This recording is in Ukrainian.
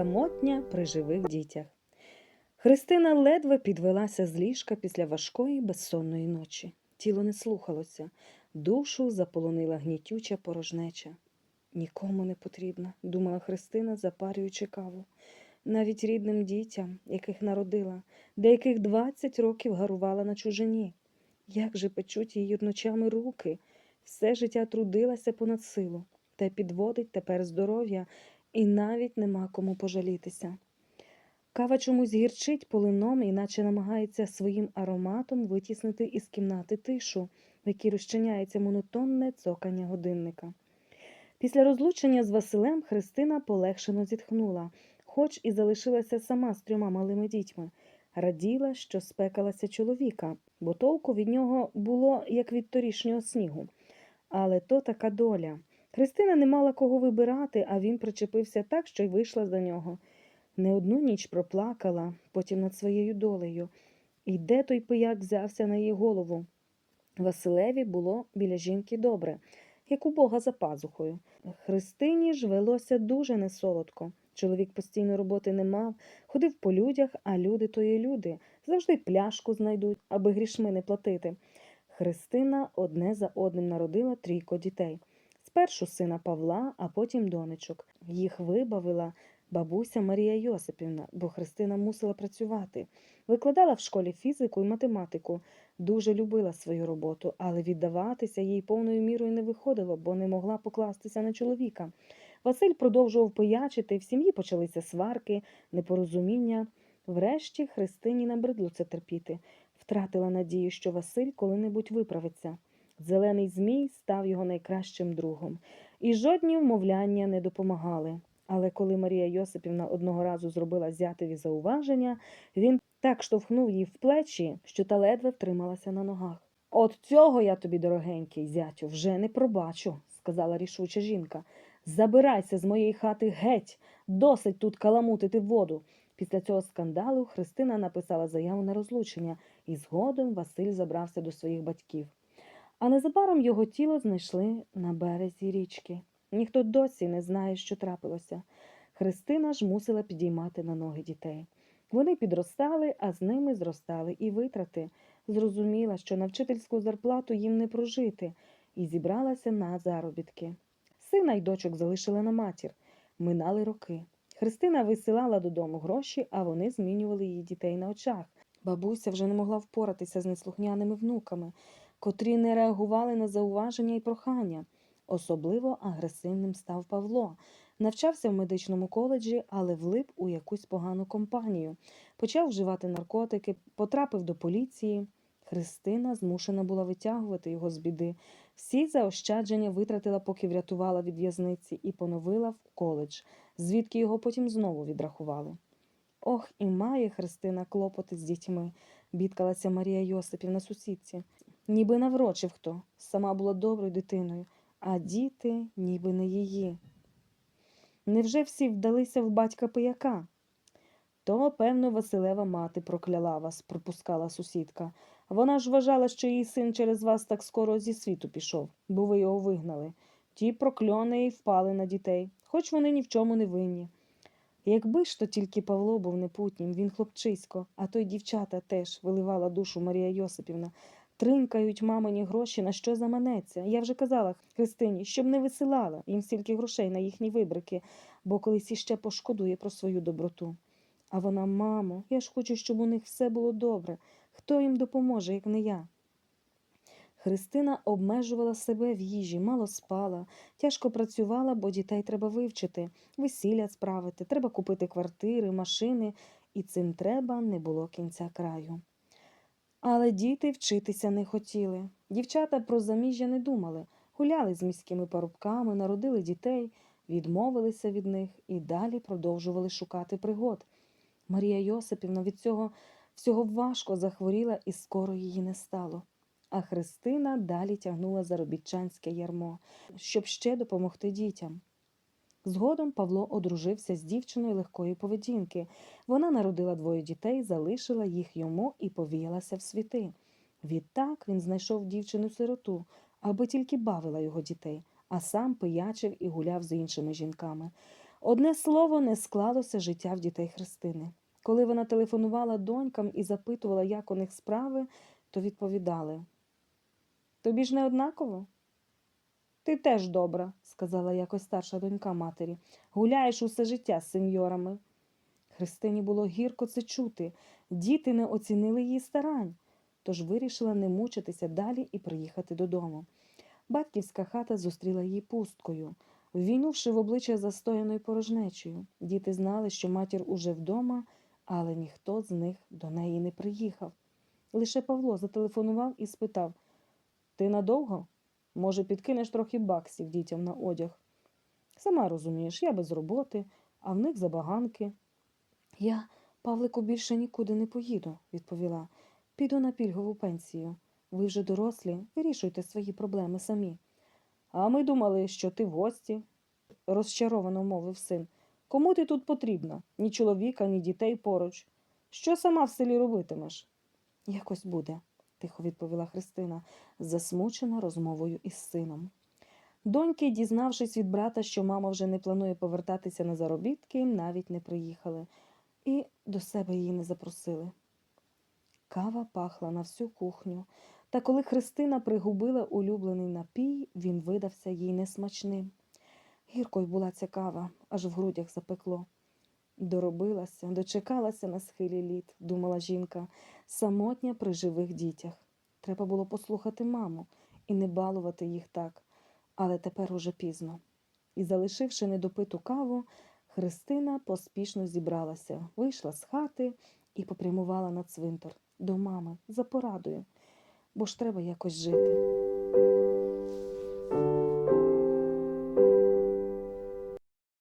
Самотня при живих дітях. Христина ледве підвелася з ліжка після важкої безсонної ночі. Тіло не слухалося, душу заполонила гнітюча порожнеча. Нікому не потрібна, думала Христина, запарюючи каву. Навіть рідним дітям, яких народила, деяких двадцять років гарувала на чужині. Як же печуть її ночами руки, все життя трудилася понад силу, та підводить тепер здоров'я, і навіть нема кому пожалітися. Кава чомусь гірчить полином, іначе намагається своїм ароматом витіснити із кімнати тишу, в якій розчиняється монотонне цокання годинника. Після розлучення з Василем Христина полегшено зітхнула, хоч і залишилася сама з трьома малими дітьми. Раділа, що спекалася чоловіка, бо толку від нього було, як від торішнього снігу. Але то така доля. Христина не мала кого вибирати, а він причепився так, що й вийшла за нього. Не одну ніч проплакала, потім над своєю долею. І де той пияк взявся на її голову? Василеві було біля жінки добре, як у Бога за пазухою. Христині ж велося дуже несолодко. Чоловік постійно роботи не мав, ходив по людях, а люди то є люди. Завжди пляшку знайдуть, аби грішми не платити. Христина одне за одним народила трійко дітей. Спершу сина Павла, а потім донечок. Їх вибавила бабуся Марія Йосипівна, бо Христина мусила працювати. Викладала в школі фізику і математику, дуже любила свою роботу, але віддаватися їй повною мірою не виходило, бо не могла покластися на чоловіка. Василь продовжував пиячити, в сім'ї почалися сварки, непорозуміння. Врешті Христині набридло це терпіти. Втратила надію, що Василь коли-небудь виправиться. Зелений змій став його найкращим другом, і жодні вмовляння не допомагали. Але коли Марія Йосипівна одного разу зробила зятеві зауваження, він так штовхнув її в плечі, що та ледве втрималася на ногах. От цього я тобі, дорогенький зятю, вже не пробачу, сказала рішуча жінка. Забирайся з моєї хати геть, досить тут каламутити воду. Після цього скандалу Христина написала заяву на розлучення, і згодом Василь забрався до своїх батьків. А незабаром його тіло знайшли на березі річки. Ніхто досі не знає, що трапилося. Христина ж мусила підіймати на ноги дітей. Вони підростали, а з ними зростали і витрати. Зрозуміла, що на вчительську зарплату їм не прожити, і зібралася на заробітки. Сина й дочок залишила на матір. Минали роки. Христина висилала додому гроші, а вони змінювали її дітей на очах. Бабуся вже не могла впоратися з неслухняними внуками, котрі не реагували на зауваження і прохання. Особливо агресивним став Павло. Навчався в медичному коледжі, але влип у якусь погану компанію. Почав вживати наркотики, потрапив до поліції. Христина змушена була витягувати його з біди. Всі заощадження витратила, поки врятувала від в'язниці, і поновила в коледж, звідки його потім знову відрахували. Ох, і має Христина клопоти з дітьми, бідкалася Марія Йосипівна сусідці. Ніби наврочив хто, сама була доброю дитиною, а діти ніби не її. Невже всі вдалися в батька пияка? То, певно, Василева мати прокляла вас, пропускала сусідка. Вона ж вважала, що її син через вас так скоро зі світу пішов, бо ви його вигнали. Ті прокльони й впали на дітей, хоч вони ні в чому не винні. Якби ж то тільки Павло був непутнім, він хлопчисько, а то й дівчата теж виливала душу Марія Йосипівна. Тринкають мамині гроші, на що заманеться. Я вже казала Христині, щоб не висилала їм стільки грошей на їхні вибрики, бо колись іще пошкодує про свою доброту. А вона, мамо, я ж хочу, щоб у них все було добре. Хто їм допоможе, як не я? Христина обмежувала себе в їжі, мало спала, тяжко працювала, бо дітей треба вивчити, весілля справити, треба купити квартири, машини, і цим треба не було кінця краю. Але діти вчитися не хотіли. Дівчата про заміжжя не думали, гуляли з міськими парубками, народили дітей, відмовилися від них і далі продовжували шукати пригод. Марія Йосипівна від цього всього важко захворіла і скоро її не стало. А Христина далі тягнула заробітчанське ярмо, щоб ще допомогти дітям. Згодом Павло одружився з дівчиною легкої поведінки. Вона народила двоє дітей, залишила їх йому і повіялася в світи. Відтак він знайшов дівчину сироту, аби тільки бавила його дітей, а сам пиячив і гуляв з іншими жінками. Одне слово не склалося життя в дітей Христини. Коли вона телефонувала донькам і запитувала, як у них справи, то відповідали: Тобі ж не однаково? Ти теж добра, сказала якось старша донька матері. Гуляєш усе життя з сеньорами. Христині було гірко це чути. Діти не оцінили її старань, тож вирішила не мучитися далі і приїхати додому. Батьківська хата зустріла її пусткою, ввійнувши в обличчя застояною порожнечею. Діти знали, що матір уже вдома, але ніхто з них до неї не приїхав. Лише Павло зателефонував і спитав: Ти надовго? Може, підкинеш трохи баксів дітям на одяг? Сама розумієш, я без роботи, а в них забаганки. Я, Павлику, більше нікуди не поїду, відповіла. Піду на пільгову пенсію. Ви вже дорослі, вирішуйте свої проблеми самі. А ми думали, що ти в гості, розчаровано мовив син. Кому ти тут потрібна? Ні чоловіка, ні дітей поруч. Що сама в селі робитимеш? Якось буде, тихо відповіла Христина, засмучена розмовою із сином. Доньки, дізнавшись від брата, що мама вже не планує повертатися на заробітки, навіть не приїхали і до себе її не запросили. Кава пахла на всю кухню, та коли Христина пригубила улюблений напій, він видався їй несмачним. Гіркою була ця кава, аж в грудях запекло. Доробилася, дочекалася на схилі літ, думала жінка, самотня при живих дітях. Треба було послухати маму і не балувати їх так, але тепер уже пізно. І, залишивши недопиту каву, Христина поспішно зібралася, вийшла з хати і попрямувала на цвинтар до мами за порадою, бо ж треба якось жити.